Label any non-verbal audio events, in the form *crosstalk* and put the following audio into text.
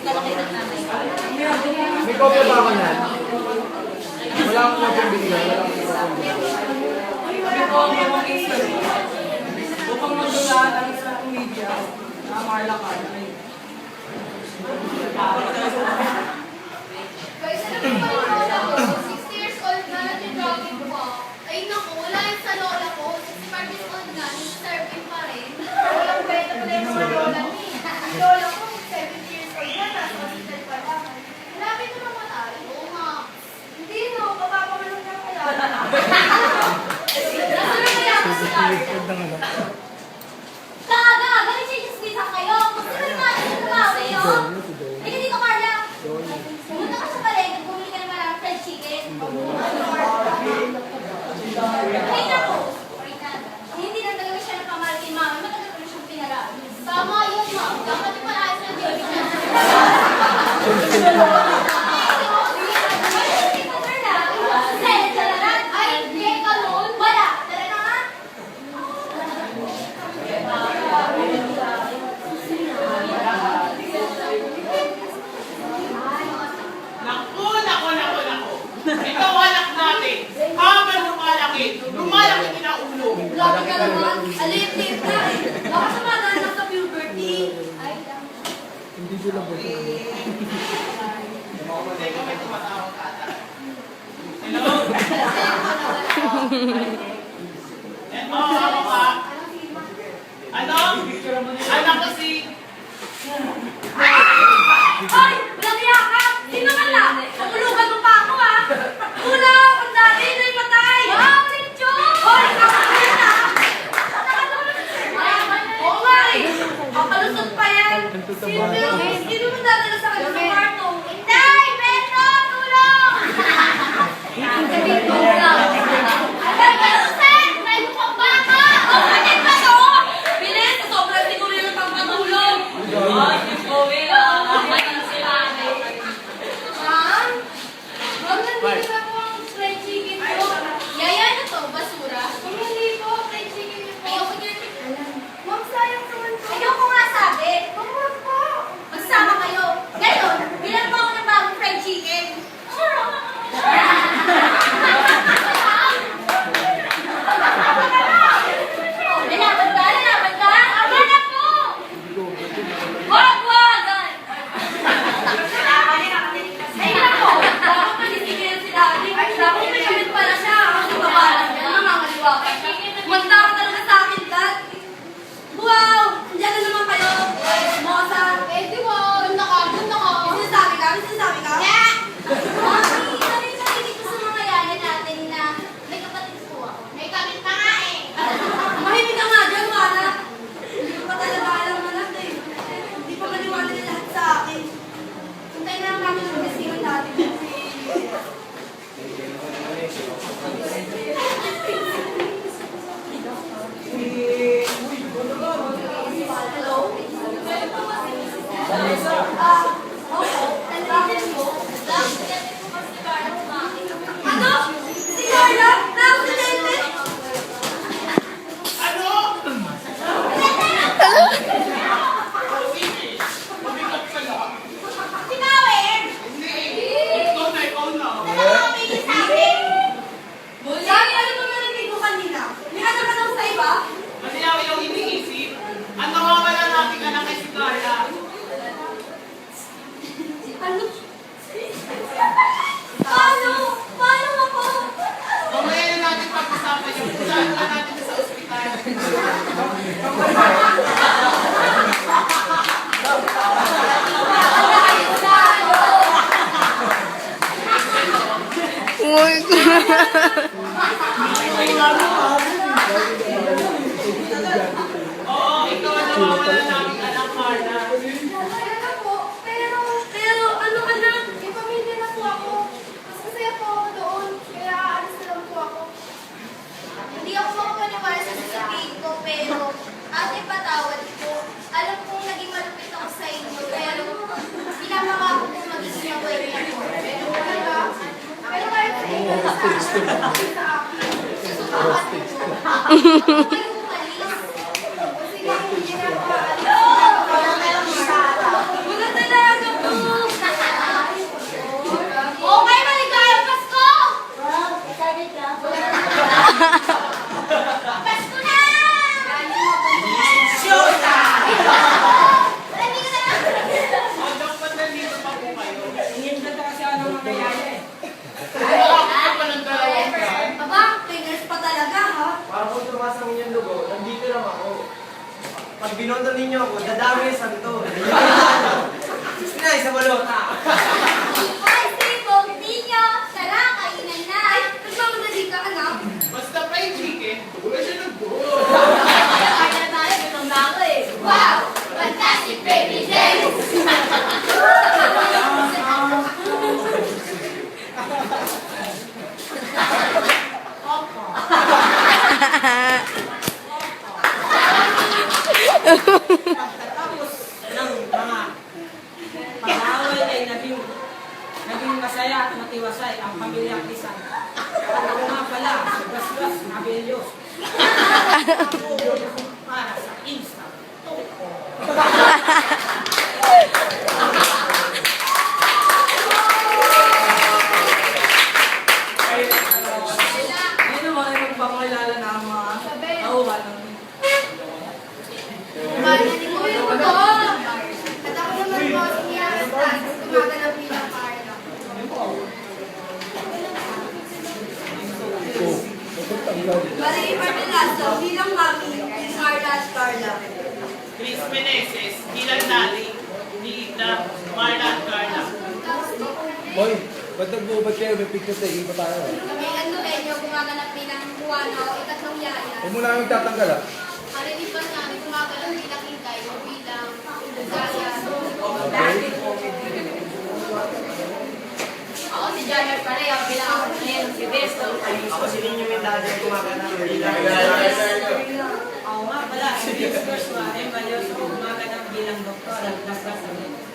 May kopya ba ako niyan? Wala akong kopya binigay. Wala akong kopya binigay. May kopya Upang magulaan ang isang media, na Marla Carmen. Ay naku, wala yung sa lola ko. 65 years old pa rin. Walang kwenta pa rin mga lola. Ikaw anak natin. Habang lumalaki, lumalaki din ang ulo. Grabe ka naman. Alip-lip. medyo labo ko. Hello? Hello? Ano? Anak ko si... Ay! Lakiya ka! Sino ka lang? Kapulugan mo pa ako ah. ha! Una! Ang dami! Ito'y patay! Wow! Lintyo! Hoy! Kapulugan na! Nakatulog! Oo nga eh! Kapalusot pa yan! Sino ไม่ร้อนลูก Gostei. *laughs* *laughs* *laughs* binoto ninyo ako, dadami yung santo. Sige na, isa balota. Ay, sipog ninyo! Tara, kainan na! Ay, nagmamadali ka, anak. Basta fried chicken, wala siya nag-go. Kaya na tayo, gutom na ako eh. Wow! Fantastic baby days! *laughs* Pagkatapos ng mga pag-aaway ay naging, naging masaya at matiwasay ang pamilyang Kisan. At ako nga pala, Gasgas Nabelios. Ako *laughs* para sa Insta. Ngayon *laughs* naman ay magpapakilala na ang mga tauhan ng Uy, ako to! At ako naman po si Mia Francis, gumaganap bilang Carla. Marie Martelazo, bilang mami, ni Carla at Carla. Chris Meneses, bilang daddy, ni Ida, Marla at Carla. Boy, ba't nag-uubad kayo? May picture taking pa tayo. Kami ang Novenyo, gumaganap bilang Juana o ikatlong yaya. Huwag mo na kami tatanggal ah. Marilipan namin gumaganap bilang Intay o bilang Zaya. Ako si Janet Pareho, bilang ako ngayon si Besto. Ako si Kumaganap bilang Ako nga pala, si Vince Joshua M. Valioso, gumaganap bilang doktor at Gasgas Nabelios.